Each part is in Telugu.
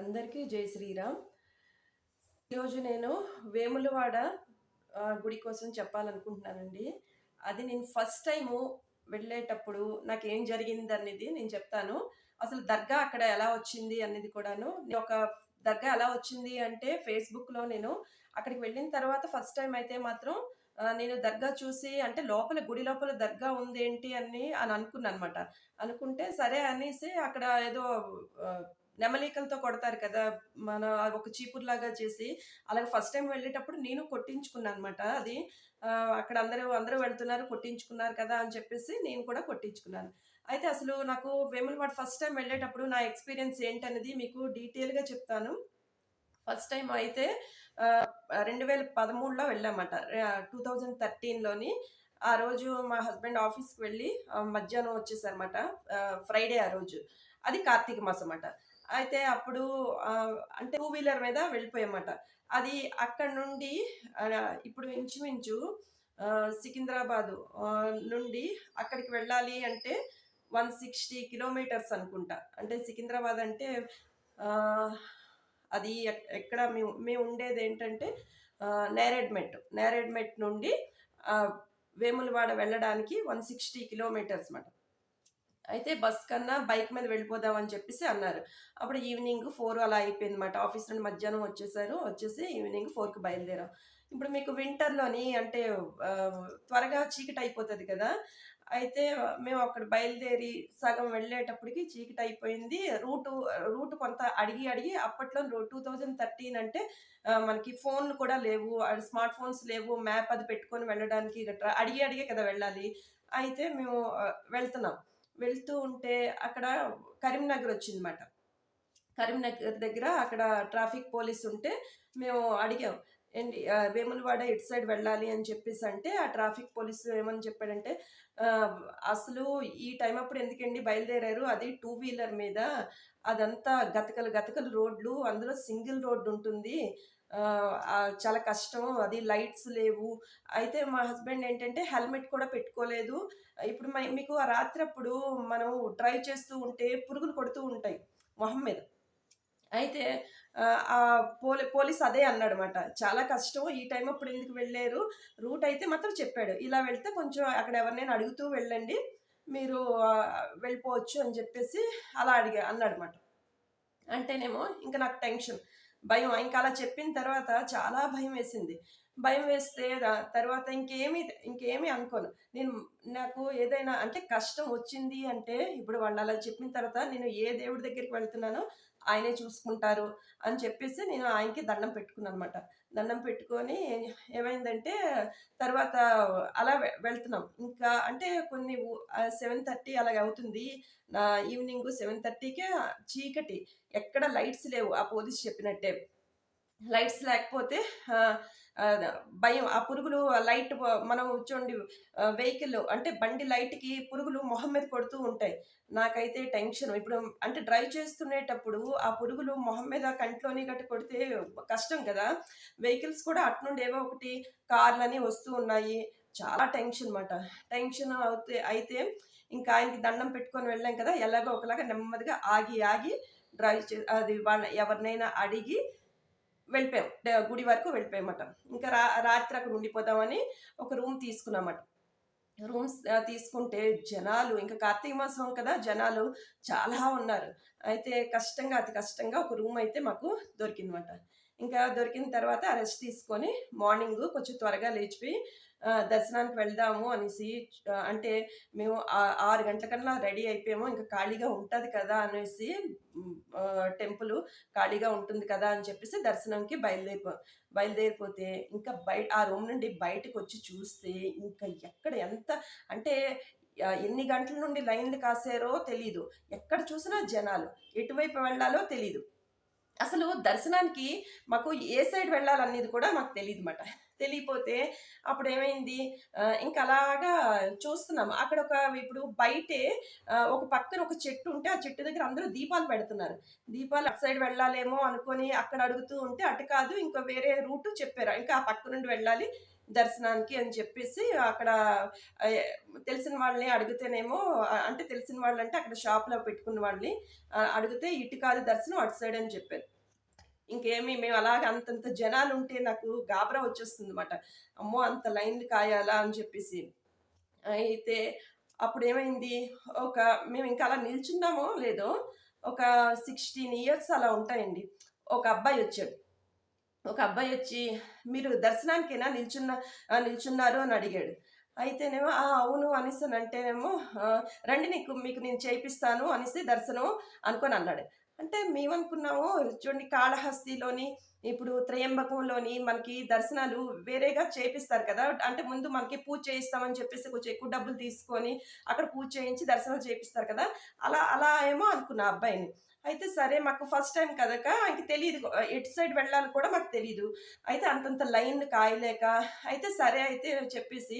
అందరికీ జై శ్రీరామ్. ఈరోజు నేను వేములవాడ గుడి కోసం చెప్పాలనుకుంటున్నానండి. అది నేను ఫస్ట్ టైము వెళ్ళేటప్పుడు నాకు ఏం జరిగింది అనేది నేను చెప్తాను. అసలు దర్గా అక్కడ ఎలా వచ్చింది అనేది కూడాను నేను ఒక దర్గా ఎలా వచ్చింది అంటే ఫేస్బుక్లో నేను అక్కడికి వెళ్ళిన తర్వాత ఫస్ట్ టైం అయితే మాత్రం నేను దర్గా చూసి అంటే లోపల గుడి లోపల దర్గా ఉంది ఏంటి అని అని అనుకున్నాను అనమాట అనుకుంటే సరే అనేసి అక్కడ ఏదో నెమలికలతో కొడతారు కదా మన ఒక చీపురులాగా చేసి అలాగే ఫస్ట్ టైం వెళ్ళేటప్పుడు నేను కొట్టించుకున్నాను అనమాట అది అక్కడ అందరూ అందరూ వెళ్తున్నారు కొట్టించుకున్నారు కదా అని చెప్పేసి నేను కూడా కొట్టించుకున్నాను. అయితే అసలు నాకు వేములవాడ ఫస్ట్ టైం వెళ్ళేటప్పుడు నా ఎక్స్పీరియన్స్ ఏంటనేది మీకు డీటెయిల్గా చెప్తాను. ఫస్ట్ టైం అయితే రెండు వేల పదమూడులో వెళ్ళామట. టూ థౌజండ్ థర్టీన్లోని ఆ రోజు మా హస్బెండ్ ఆఫీస్కి వెళ్ళి మధ్యాహ్నం వచ్చేసారన్నమాట. ఫ్రైడే ఆ రోజు. అది కార్తీక మాసం అన్నమాట అయితే అప్పుడు అంటే టూ వీలర్ మీద వెళ్ళిపోయామాట అది అక్కడ నుండి ఇప్పుడు ఇంచుమించు సికింద్రాబాదు నుండి అక్కడికి వెళ్ళాలి అంటే వన్ సిక్స్టీ కిలోమీటర్స్ అనుకుంటా. అంటే సికింద్రాబాద్ అంటే అది ఎక్కడ మేము మేము ఉండేది ఏంటంటే ఆ, నేరేడ్మెట్. నేరేడ్మెట్ నుండి వేములవాడ వెళ్ళడానికి వన్ సిక్స్టీ కిలోమీటర్స్ మాట అయితే బస్ కన్నా బైక్ మీద వెళ్ళిపోదాం అని చెప్పేసి అన్నారు. అప్పుడు ఈవినింగ్ ఫోర్ అలా అయిపోయిందన్నమాట. ఆఫీస్ నుండి మధ్యాహ్నం వచ్చేసారు. వచ్చేసి ఈవినింగ్ ఫోర్కి బయలుదేరాం. ఇప్పుడు మీకు వింటర్లోని అంటే త్వరగా చీకటి అయిపోతుంది కదా? అయితే మేము అక్కడ బయలుదేరి సగం వెళ్ళేటప్పటికి చీకటి అయిపోయింది. రూటు రూట్ కొంత అడిగి అడిగి అప్పట్లో టూ థౌజండ్ థర్టీన్ అంటే మనకి ఫోన్లు కూడా లేవు. స్మార్ట్ ఫోన్స్ లేవు. మ్యాప్ అది పెట్టుకొని వెళ్ళడానికి గట్రా అడిగి అడిగే కదా వెళ్ళాలి. అయితే మేము వెళ్తున్నాం. వెళ్తూ ఉంటే అక్కడ కరీంనగర్ వచ్చిందన్నమాట. కరీంనగర్ దగ్గర అక్కడ ట్రాఫిక్ పోలీస్ ఉంటే మేము అడిగాం ఏంటి వేములవాడ ఇటు సైడ్ వెళ్ళాలి అని చెప్పేసి అంటే ఆ ట్రాఫిక్ పోలీసు ఏమని చెప్పాడంటే అసలు ఈ టైం అప్పుడు ఎందుకండి బయలుదేరారు? అది టూ వీలర్ మీద అదంతా గతకలు గతకలు రోడ్లు అందులో సింగిల్ రోడ్డు ఉంటుంది చాలా కష్టం. అది లైట్స్ లేవు. అయితే మా హస్బెండ్ ఏంటంటే హెల్మెట్ కూడా పెట్టుకోలేదు. ఇప్పుడు మీకు ఆ రాత్రి అప్పుడు మనం డ్రైవ్ చేస్తూ ఉంటే పురుగులు కొడుతూ ఉంటాయి మొహం మీద. అయితే ఆ, పోలీ పోలీస్ అదే అన్నాడు అనమాట చాలా కష్టం. ఈ టైం అప్పుడు ఎందుకు వెళ్ళారు? రూట్ అయితే మాత్రం చెప్పాడు. ఇలా వెళ్తే కొంచెం అక్కడ ఎవరినైనా అడుగుతూ వెళ్ళండి. మీరు వెళ్ళిపోవచ్చు అని చెప్పేసి అలా అడిగా అన్నాడు అనమాట అంటేనేమో ఇంకా నాకు టెన్షన్. భయం. ఇంకా అలా చెప్పిన తర్వాత చాలా భయం వేసింది. భయం వేస్తే తర్వాత ఇంకేమీ ఇంకేమీ అనుకోను. నేను నాకు ఏదైనా అంటే కష్టం వచ్చింది అంటే ఇప్పుడు వాళ్ళు అలా చెప్పిన తర్వాత నేను ఏ దేవుడి దగ్గరికి వెళ్తున్నానో ఆయనే చూసుకుంటారు అని చెప్పేసి నేను ఆయనకి దండం పెట్టుకున్నాను అనమాట దండం పెట్టుకొని ఏమైందంటే తర్వాత అలా వె- వెళ్తున్నాం. ఇంకా అంటే కొన్ని సెవెన్ థర్టీ అలాగ అవుతుంది. నా ఈవినింగ్ సెవెన్ థర్టీకే చీకటి. ఎక్కడ లైట్స్ లేవు ఆ పోలీస్ చెప్పినట్టే. లైట్స్ లేకపోతే భయం ఆ పురుగులు లైట్ మనం చూడండి వెహికల్ అంటే బండి లైట్కి పురుగులు మొహం మీద కొడుతూ ఉంటాయి. నాకైతే టెన్షన్. ఇప్పుడు అంటే డ్రైవ్ చేస్తునేటప్పుడు ఆ పురుగులు మొహం మీద కంట్లోని గట్టి కొడితే కష్టం కదా. వెహికల్స్ కూడా అట్నుండి ఏవో ఒకటి కార్లని వస్తూ ఉన్నాయి. చాలా టెన్షన్ అనమాట టెన్షన్ అవుతే అయితే ఇంకా ఆయనకి దండం పెట్టుకొని వెళ్ళాం కదా ఎలాగో ఒకలాగా నెమ్మదిగా ఆగి ఆగి డ్రైవ్ చే అది వాళ్ళ ఎవరినైనా అడిగి వెళ్ళిపోయాం. గుడి వరకు వెళ్ళిపోయామట. ఇంకా రా రాత్రి అక్కడ ఉండిపోదామని ఒక రూమ్ తీసుకున్నామట. రూమ్స్ తీసుకుంటే జనాలు ఇంకా కార్తీక మాసం కదా జనాలు చాలా ఉన్నారు. అయితే కష్టంగా అతి కష్టంగా ఒక రూమ్ అయితే మాకు దొరికిందన్నమాట. ఇంకా దొరికిన తర్వాత రెస్ట్ తీసుకొని మార్నింగ్ కొంచెం త్వరగా లేచిపోయి దర్శనానికి వెళ్దాము అనేసి అంటే మేము ఆ- ఆరు గంటల కన్నా రెడీ అయిపోయాము. ఇంకా ఖాళీగా ఉంటుంది కదా అనేసి టెంపుల్ ఖాళీగా ఉంటుంది కదా అని చెప్పేసి దర్శనంకి బయలుదేరిపో బయలుదేరిపోతే ఇంకా బయట ఆ రూమ్ నుండి బయటకు వచ్చి చూస్తే ఇంకా ఎక్కడ ఎంత అంటే ఎన్ని గంటల నుండి లైన్లు కాసారో తెలీదు. ఎక్కడ చూసినా జనాలు ఎటువైపు వెళ్ళాలో తెలీదు. అసలు దర్శనానికి మాకు ఏ సైడ్ వెళ్ళాలనేది కూడా మాకు తెలియదు అనమాట తెలియపోతే అప్పుడు ఏమైంది ఇంకా అలాగా చూస్తున్నాం. అక్కడ ఒక ఇప్పుడు బయటే ఒక పక్కన ఒక చెట్టు ఉంటే ఆ చెట్టు దగ్గర అందరూ దీపాలు పెడుతున్నారు. దీపాలు అటు సైడ్ వెళ్ళాలేమో అనుకొని అక్కడ అడుగుతూ ఉంటే అటు కాదు ఇంకా వేరే రూట్ చెప్పారు. ఇంకా ఆ పక్క నుండి వెళ్ళాలి దర్శనానికి అని చెప్పేసి అక్కడ తెలిసిన వాళ్ళని అడిగితేనేమో అంటే తెలిసిన వాళ్ళు అంటే అక్కడ షాప్లో పెట్టుకున్న వాళ్ళని అడిగితే ఇటు కాదు దర్శనం అటు సైడ్ అని చెప్పారు. ఇంకేమి మేము అలాగ అంతంత జనాలు ఉంటే నాకు గాబరా వచ్చేస్తుంది అనమాట అమ్మో అంత లైన్లు కాయాలా అని చెప్పేసి. అయితే అప్పుడు ఏమైంది ఒక మేము ఇంకా అలా నిల్చున్నామో లేదో ఒక సిక్స్టీన్ ఇయర్స్ అలా ఉంటాయండి. ఒక అబ్బాయి వచ్చాడు. ఒక అబ్బాయి వచ్చి మీరు దర్శనానికైనా నిల్చున్న నిల్చున్నారు? అని అడిగాడు. అయితేనేమో "ఆ, అవును అనేసి అంటేనేమో రండి నీకు మీకు నేను చేయిస్తాను అనేసి దర్శనం అనుకొని అన్నాడు. అంటే మేమనుకున్నాము చూడండి కాళహస్తిలోని ఇప్పుడు త్రయంబకంలోని మనకి దర్శనాలు వేరేగా చేపిస్తారు కదా. అంటే ముందు మనకి పూజ చేయిస్తామని చెప్పేసి కొంచెం ఎక్కువ డబ్బులు తీసుకొని అక్కడ పూజ చేయించి దర్శనం చేపిస్తారు కదా. అలా అలా ఏమో అనుకున్నా అబ్బాయిని. అయితే సరే మాకు ఫస్ట్ టైం కదక ఇంక తెలియదు. ఎటు సైడ్ వెళ్ళాలి కూడా మాకు తెలియదు అయితే అంతంత లైన్ కాయలేక అయితే సరే అయితే చెప్పేసి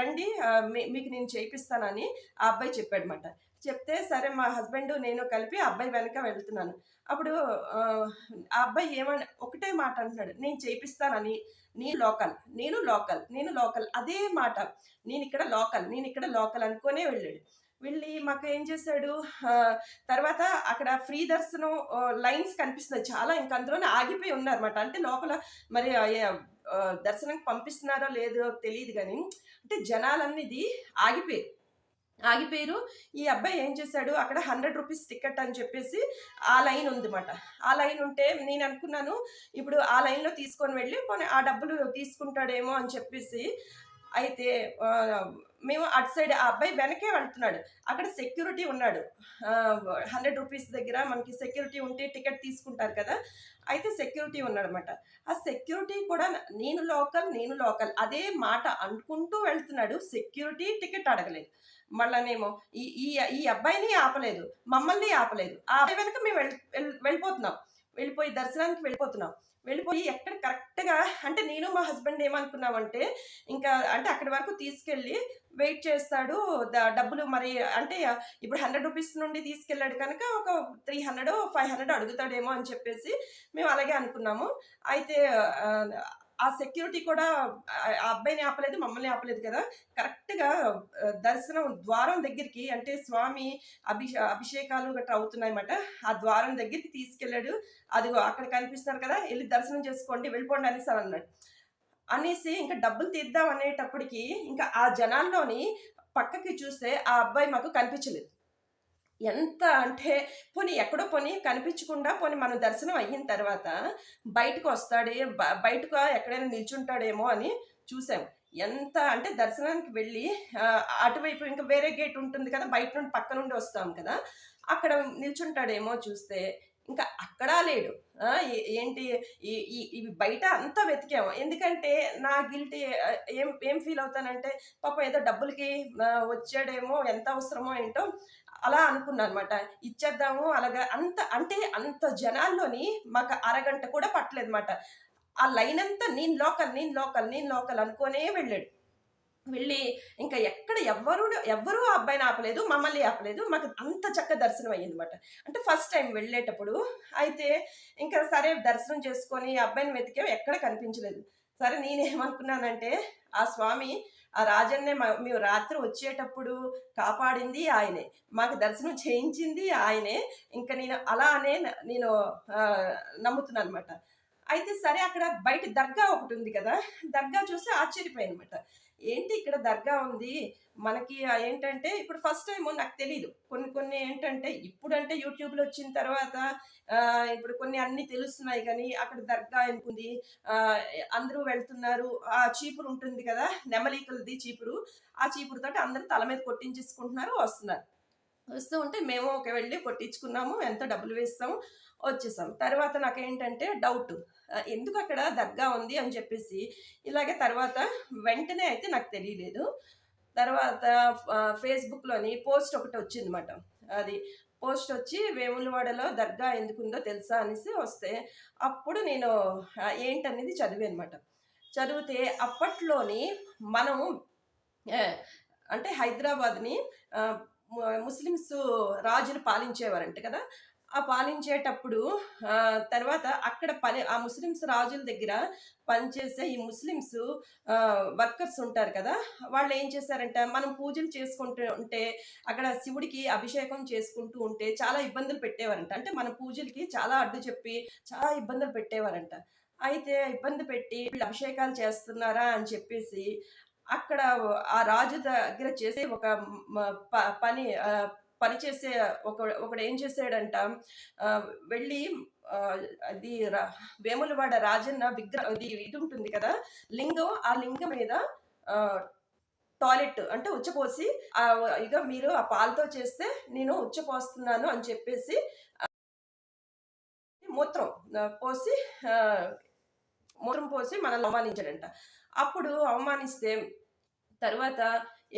రండి మీ- మీకు నేను చేయిస్తానని ఆ అబ్బాయి చెప్పాడనమాట చెప్తే సరే మా హస్బెండ్ నేను కలిపి అబ్బాయి వెనక వెళ్తున్నాను. అప్పుడు ఆ, అబ్బాయి ఏమని ఒకటే మాట అంటున్నాడు. నేను చేయిస్తానని నీ లోకల్ నేను లోకల్ నేను లోకల్ అదే మాట. నేను ఇక్కడ లోకల్ నేను ఇక్కడ లోకల్ అనుకునే వెళ్ళాడు. వెళ్ళి మాకు ఏం చేశాడు? తర్వాత అక్కడ ఫ్రీ దర్శనం లైన్స్ కనిపిస్తున్నాయి. చాలా ఇంక అందులోనే ఆగిపోయి ఉన్నారన్నమాట. అంటే లోపల మరి దర్శనం పంపిస్తున్నారో లేదో తెలియదు కానీ అంటే జనాలన్నది ఆగిపోయి ఆగిపోయారు. ఈ అబ్బాయి ఏం చేశాడు? అక్కడ హండ్రెడ్ రూపీస్ టికెట్ అని చెప్పేసి ఆ లైన్ ఉందన్నమాట. ఆ లైన్ ఉంటే నేను అనుకున్నాను ఇప్పుడు ఆ లైన్లో తీసుకొని వెళ్ళి పోనీ ఆ డబ్బులు తీసుకుంటాడేమో అని చెప్పేసి అయితే మేము అటు సైడ్ ఆ అబ్బాయి వెనకే వెళ్తున్నాడు. అక్కడ సెక్యూరిటీ ఉన్నాడు. హండ్రెడ్ రూపీస్ దగ్గర మనకి సెక్యూరిటీ ఉంటే టికెట్ తీసుకుంటారు కదా అయితే సెక్యూరిటీ ఉన్నాడనమాట ఆ సెక్యూరిటీ కూడా నేను లోకల్ నేను లోకల్ అదే మాట అనుకుంటూ వెళ్తున్నాడు. సెక్యూరిటీ టికెట్ అడగలేదు. మళ్ళనేమో ఈ ఈ ఈ అబ్బాయిని ఆపలేదు మమ్మల్ని ఆపలేదు. ఆ అబ్బాయి వెనక మేము వెళ్ళి వెళ్ళి- వెళ్ళిపోతున్నాం. వెళ్ళిపోయి దర్శనానికి వెళ్ళిపోతున్నాం. వెళ్ళిపోయి ఎక్కడ కరెక్ట్గా అంటే నేను మా హస్బెండ్ ఏమనుకున్నామంటే ఇంకా అంటే అక్కడి వరకు తీసుకెళ్ళి వెయిట్ చేస్తాడు డబ్బులు మరి అంటే ఇప్పుడు హండ్రెడ్ రూపీస్ నుండి తీసుకెళ్ళాడు కనుక ఒక త్రీ హండ్రెడ్ ఫైవ్ హండ్రెడ్ అడుగుతాడేమో అని చెప్పేసి మేము అలాగే అనుకున్నాము. అయితే ఆ, సెక్యూరిటీ కూడా ఆ అబ్బాయిని ఆపలేదు మమ్మల్ని ఆపలేదు కదా. కరెక్ట్గా దర్శనం ద్వారం దగ్గరికి అంటే స్వామి అభిషే అభిషేకాలు గట్రా అవుతున్నాయన్నమాట. ఆ ద్వారం దగ్గరికి తీసుకెళ్ళాడు. అది అక్కడ కనిపిస్తున్నారు కదా వెళ్ళి దర్శనం చేసుకోండి వెళ్ళిపోండి అనేసి అని అన్నాడు. అనేసి ఇంకా డబ్బులు తీద్దాం అనేటప్పటికి ఇంకా ఆ జనాల్లోని పక్కకి చూస్తే ఆ అబ్బాయి మాకు కనిపించలేదు. ఎంత అంటే పోనీ ఎక్కడో పోనీ కనిపించకుండా పోనీ మనం దర్శనం అయిన తర్వాత బయటకు వస్తాడే బయటకు ఎక్కడైనా నిల్చుంటాడేమో అని చూసాం. ఎంత అంటే దర్శనానికి వెళ్ళి అటువైపు ఇంకా వేరే గేట్ ఉంటుంది కదా బయట నుండి పక్క నుండి వస్తాం కదా అక్కడ నిల్చుంటాడేమో చూస్తే ఇంకా అక్కడా లేడు. ఏ- ఏంటి? ఇవి బయట అంతా వెతికాము ఎందుకంటే నా గిల్టీ ఏం ఏం ఫీల్ అవుతానంటే పాపం ఏదో డబ్బులకి వచ్చాడేమో ఎంత అవసరమో ఏంటో అలా అనుకున్నాను అనమాట ఇచ్చేద్దాము అలాగా అంత అంటే అంత జనాల్లోని మాకు అరగంట కూడా పట్టలేదు అనమాట ఆ లైన్ అంతా నేను లోకల్ నేను లోకల్ నేను లోకల్ అనుకోనే వెళ్ళాడు. వెళ్ళి ఇంకా ఎక్కడ ఎవ్వరు ఎవ్వరూ ఆ అబ్బాయిని ఆపలేదు మమ్మల్ని ఆపలేదు మాకు అంత చక్క దర్శనం అయ్యిందన్నమాట. అంటే ఫస్ట్ టైం వెళ్ళేటప్పుడు అయితే ఇంకా సరే దర్శనం చేసుకొని ఆ అబ్బాయిని వెతికే ఎక్కడ కనిపించలేదు. సరే నేనేమనుకున్నానంటే ఆ స్వామి ఆ రాజన్నే మా- మేము రాత్రి వచ్చేటప్పుడు కాపాడింది ఆయనే. మాకు దర్శనం చేయించింది ఆయనే. ఇంకా నేను అలా అనే నేను నమ్ముతున్నాను అనమాట అయితే సరే అక్కడ బయట దర్గా ఒకటి ఉంది కదా. దర్గా చూసి ఆశ్చర్యపోయాను అనమాట ఏంటి ఇక్కడ దర్గా ఉంది? మనకి ఏంటంటే ఇప్పుడు ఫస్ట్ టైం నాకు తెలియదు కొన్ని కొన్ని ఏంటంటే ఇప్పుడంటే యూట్యూబ్లో వచ్చిన తర్వాత ఇప్పుడు కొన్ని అన్ని తెలుస్తున్నాయి కానీ అక్కడ దర్గా ఎందుకుంది? అందరూ వెళ్తున్నారు. ఆ చీపురు ఉంటుంది కదా నెమలీకలది చీపురు. ఆ చీపురుతోటి అందరూ తల మీద కొట్టించేసుకుంటున్నారు వస్తున్నారు. వస్తూ ఉంటే మేము ఒక వెళ్ళి కొట్టించుకున్నాము ఎంత డబ్బులు వేస్తాము వచ్చేసాం. తర్వాత నాకేంటంటే డౌట్ ఎందుకు అక్కడ దర్గా ఉంది? అని చెప్పేసి ఇలాగే తర్వాత వెంటనే అయితే నాకు తెలియలేదు. తర్వాత ఫేస్బుక్లోని పోస్ట్ ఒకటి వచ్చిందన్నమాట. అది పోస్ట్ వచ్చి వేములవాడలో దర్గా ఎందుకుందో తెలుసా అనేసి వస్తే అప్పుడు నేను ఏంటనేది చదివాను చదివితే అప్పట్లోని మనము అంటే హైదరాబాద్ని ముస్లిమ్స్ రాజులు పాలించేవారంట కదా ఆ పాలించేటప్పుడు తర్వాత అక్కడ పని ఆ ముస్లిమ్స్ రాజుల దగ్గర పనిచేసే ఈ ముస్లిమ్స్ వర్కర్స్ ఉంటారు కదా! వాళ్ళు ఏం చేశారంట, మనం పూజలు చేసుకుంటూ ఉంటే, అక్కడ శివుడికి అభిషేకం చేసుకుంటూ ఉంటే చాలా ఇబ్బందులు పెట్టేవారంట. అంటే మన పూజలకి చాలా అడ్డు చెప్పి, చాలా ఇబ్బందులు పెట్టేవారంట. అయితే ఇబ్బంది పెట్టి వీళ్ళు అభిషేకాలు చేస్తున్నారా అని చెప్పేసి, అక్కడ ఆ రాజు దగ్గర చేసే ఒక ప పని పనిచేసే పని చేసే ఒక ఒకడు ఏం చేశాడంట వెళ్ళి అది వేములవాడ రాజన్న విగ్రహ అది ఇది ఉంటుంది కదా! లింగం ఆ లింగం మీద టాయిలెట్ అంటే ఉచ్చపోసి ఆ ఇగో మీరు ఆ పాలతో చేస్తే నేను ఉచ్చపోస్తున్నాను అని చెప్పేసి మూత్రం పోసి మూత్రం పోసి మనల్ని అవమానించాడంట. అప్పుడు అవమానిస్తే తర్వాత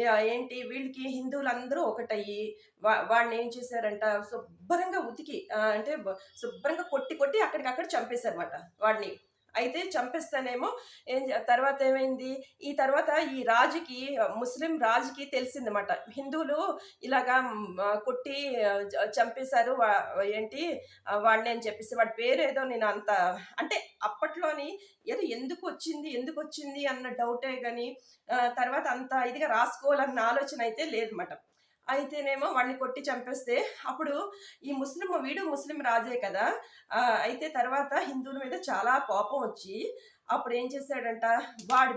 ఏంటి? వీళ్ళకి హిందువులందరూ ఒకటయ్యి. వా ఏం చేశారంట? శుభ్రంగా ఉతికి అంటే శుభ్రంగా కొట్టి, కొట్టి అక్కడికక్కడ చంపేశారన్నమాట వాడిని. అయితే చంపేస్తానేమో ఏం తర్వాత ఏమైంది, ఈ తర్వాత ఈ రాజుకి ముస్లిం రాజుకి తెలిసిందన్నమాట. హిందువులు ఇలాగా కొట్టి చంపేశారు. ఏంటి వాడిని అని చెప్పేసి వాడి పేరేదో నేను అంత అంటే అప్పట్లోని ఏదో ఎందుకు వచ్చింది ఎందుకు వచ్చింది అన్న డౌటే కానీ తర్వాత అంత ఇదిగా రాసుకోవాలన్న ఆలోచన అయితే లేదన్నమాట. అయితేనేమో వాడిని కొట్టి చంపేస్తే అప్పుడు ఈ ముస్లిం వీడు ముస్లిం రాజే కదా! అయితే తర్వాత హిందువుల మీద చాలా కోపం వచ్చి అప్పుడు ఏం చేశాడంట వాడి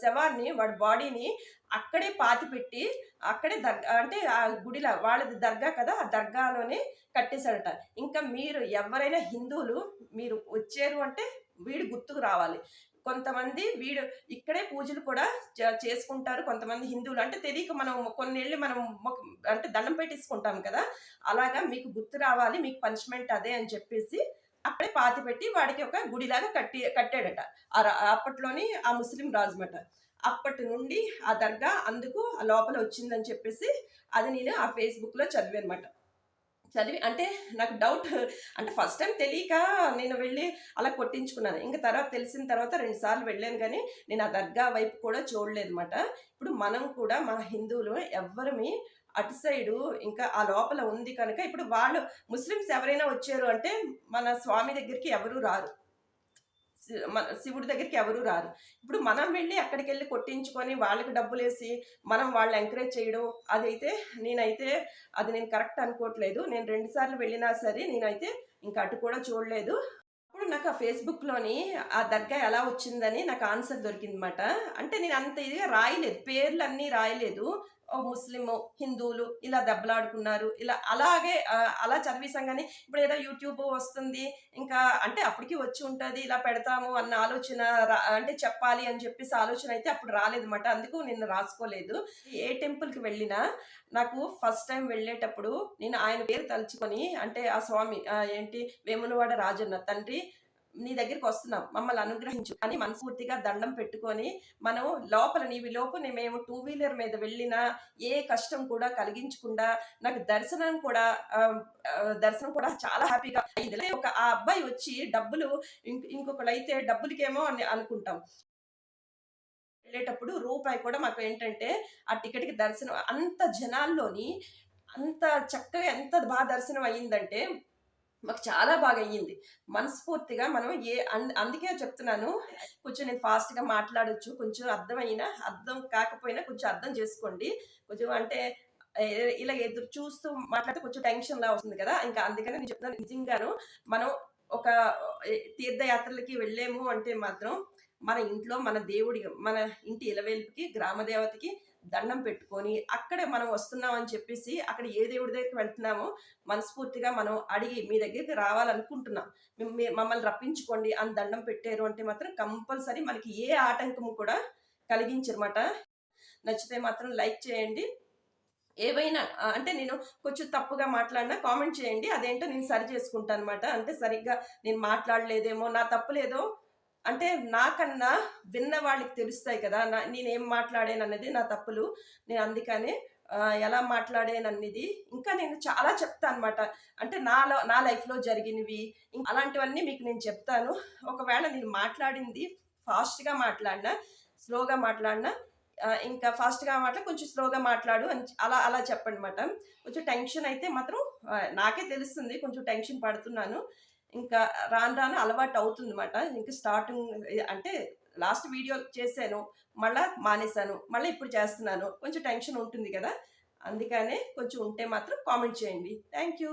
శవాన్ని వాడి బాడీని అక్కడే పాతిపెట్టి అక్కడే దర్గా అంటే ఆ గుడిలో వాళ్ళది దర్గా కదా! ఆ దర్గాలోనే కట్టేశాడట ఇంకా మీరు ఎవరైనా హిందువులు మీరు వచ్చారు అంటే వీడు గుర్తుకు రావాలి. కొంతమంది వీడు ఇక్కడే పూజలు కూడా చేసుకుంటారు కొంతమంది హిందువులు. అంటే తెలియక మనం కొన్నేళ్ళు మనం అంటే దండం పెట్టేసుకుంటాం కదా! అలాగా మీకు గుర్తు రావాలి. మీకు పనిష్మెంట్ అదే అని చెప్పేసి అక్కడే పాతిపెట్టి వాడికి ఒక గుడిలాగా కట్టి కట్టాడట. అప్పట్లోని ఆ ముస్లిం రాజుమాట. అప్పటి నుండి ఆ దర్గా అందుకు ఆ లోపల వచ్చిందని చెప్పేసి అది నేను ఆ ఫేస్‌బుక్‌లో చదివానమాట చదివి అంటే నాకు డౌట్ అంటే ఫస్ట్ టైం తెలియక నేను వెళ్ళి అలా కొట్టించుకున్నాను. ఇంక తర్వాత తెలిసిన తర్వాత 2 సార్లు వెళ్ళాను కానీ నేను ఆ దర్గా వైపు కూడా చూడలేదన్నమాట. ఇప్పుడు మనం కూడా మన హిందువులు ఎవ్వరమి అటు సైడు ఇంకా ఆ లోపల ఉంది కనుక ఇప్పుడు వాళ్ళు ముస్లిమ్స్ ఎవరైనా వచ్చారు అంటే మన స్వామి దగ్గరికి ఎవరు రారు. శి మన శివుడి దగ్గరికి ఎవరు రారు. ఇప్పుడు మనం వెళ్ళి అక్కడికి వెళ్ళి కొట్టించుకొని వాళ్ళకి డబ్బులేసి మనం వాళ్ళు ఎంకరేజ్ చేయడం అదైతే నేనైతే అది నేను కరెక్ట్ అనుకోవట్లేదు. నేను రెండుసార్లు వెళ్ళినా సరే నేనైతే ఇంక అటు కూడా చూడలేదు. అప్పుడు నాకు ఆ ఫేస్‌బుక్‌లోని ఆ దర్గా ఎలా వచ్చిందని నాకు ఆన్సర్ దొరికిందన్నమాట. అంటే నేను అంత ఇదిగా రాయలేదు. పేర్లు అన్నీ రాయలేదు. ముస్లిము, హిందువులు ఇలా దెబ్బలాడుకున్నారు. ఇలా అలాగే అలా చదివేసాం ఇప్పుడు ఏదో యూట్యూబ్ వస్తుంది. ఇంకా అంటే అప్పటికి వచ్చి ఉంటుంది ఇలా పెడతాము అన్న ఆలోచన అంటే చెప్పాలి అని చెప్పేసి ఆలోచన అయితే అప్పుడు రాలేదన్నమాట. అందుకు నేను రాసుకోలేదు. ఏ టెంపుల్‌కి వెళ్ళినా నాకు ఫస్ట్ టైం వెళ్ళేటప్పుడు నేను ఆయన పేరు తలుచుకొని అంటే ఆ స్వామి ఏంటి వేములవాడ రాజన్న తండ్రి నీ దగ్గరికి వస్తున్నాం మమ్మల్ని అనుగ్రహించు అని మనస్ఫూర్తిగా దండం పెట్టుకొని మనం లోపల నీవి లోపు మేము టూ వీలర్ మీద వెళ్ళినా ఏ కష్టం కూడా కలిగించకుండా నాకు దర్శనం కూడా దర్శనం కూడా చాలా హ్యాపీగా అయింది. ఒక ఆ అబ్బాయి వచ్చి డబ్బులు ఇంక్ ఇంకొకళ్ళైతే డబ్బులకేమో అని అనుకుంటాం. వెళ్ళేటప్పుడు రూపాయి కూడా మాకు ఏంటంటే ఆ టికెట్‌కి దర్శనం అంత జనాల్లోని అంత చక్కగా ఎంత బాగా దర్శనం అయిందంటే మాకు చాలా బాగా అయ్యింది. మనస్ఫూర్తిగా మనం ఏ అన్ అందుకే చెప్తున్నాను. కొంచెం నేను ఫాస్ట్‌గా మాట్లాడొచ్చు. కొంచెం అర్థమైనా, అర్థం కాకపోయినా కొంచెం అర్థం చేసుకోండి. కొంచెం అంటే ఇలా ఎదురు చూస్తూ మాట్లాడితే కొంచెం టెన్షన్ లా వస్తుంది కదా! ఇంకా అందుకనే నేను చెప్తున్నాను నిజంగాను మనం ఒక తీర్థయాత్రలకి వెళ్ళాము అంటే మాత్రం మన ఇంట్లో మన దేవుడి మన ఇంటి ఇలవేల్పుకి, గ్రామ దేవతకి దండం పెట్టుకొని, అక్కడే మనం వస్తున్నాం అని చెప్పేసి అక్కడ ఏ దేవుడి దగ్గరికి వెళ్తున్నామో మనస్ఫూర్తిగా మనం అడిగి మీ దగ్గరికి రావాలనుకుంటున్నాం. మమ్మల్ని రప్పించుకోండి అని దండం పెట్టారు అంటే మాత్రం కంపల్సరీ మనకి ఏ ఆటంకము కూడా కలిగించరమాట. నచ్చితే మాత్రం లైక్ చేయండి. ఏవైనా అంటే నేను కొంచెం తప్పుగా మాట్లాడినా కామెంట్ చేయండి. అదేంటో నేను సరి చేసుకుంటాను అనమాట అంటే సరిగ్గా నేను మాట్లాడలేదేమో, నా తప్పులేదో అంటే నాకన్నా విన్న వాళ్ళకి తెలుస్తాయి కదా! నా నేనేం మాట్లాడానన్నది నా తప్పులు. నేను అందుకనే ఎలా మాట్లాడాను అన్నది ఇంకా నేను చాలా చెప్తాను అనమాట అంటే నాలో నా లైఫ్‌లో జరిగినవి అలాంటివన్నీ మీకు నేను చెప్తాను. ఒకవేళ నేను మాట్లాడింది ఫాస్ట్‌గా మాట్లాడినా, స్లోగా మాట్లాడినా ఇంకా ఫాస్ట్‌గా మాట్లాడు, కొంచెం స్లోగా మాట్లాడు అని అలా అలా చెప్పండమాట. కొంచెం టెన్షన్ అయితే మాత్రం నాకే తెలుస్తుంది కొంచెం టెన్షన్ పడుతున్నాను. ఇంకా రాను రాను అలవాటు అవుతుంది అనమాట ఇంకా స్టార్టింగ్ అంటే లాస్ట్ వీడియో చేశాను. మళ్ళా మానేశాను. మళ్ళీ ఇప్పుడు చేస్తున్నాను. కొంచెం టెన్షన్ ఉంటుంది కదా అందుకనే కొంచెం ఉంటే మాత్రం కామెంట్ చేయండి. Thank you.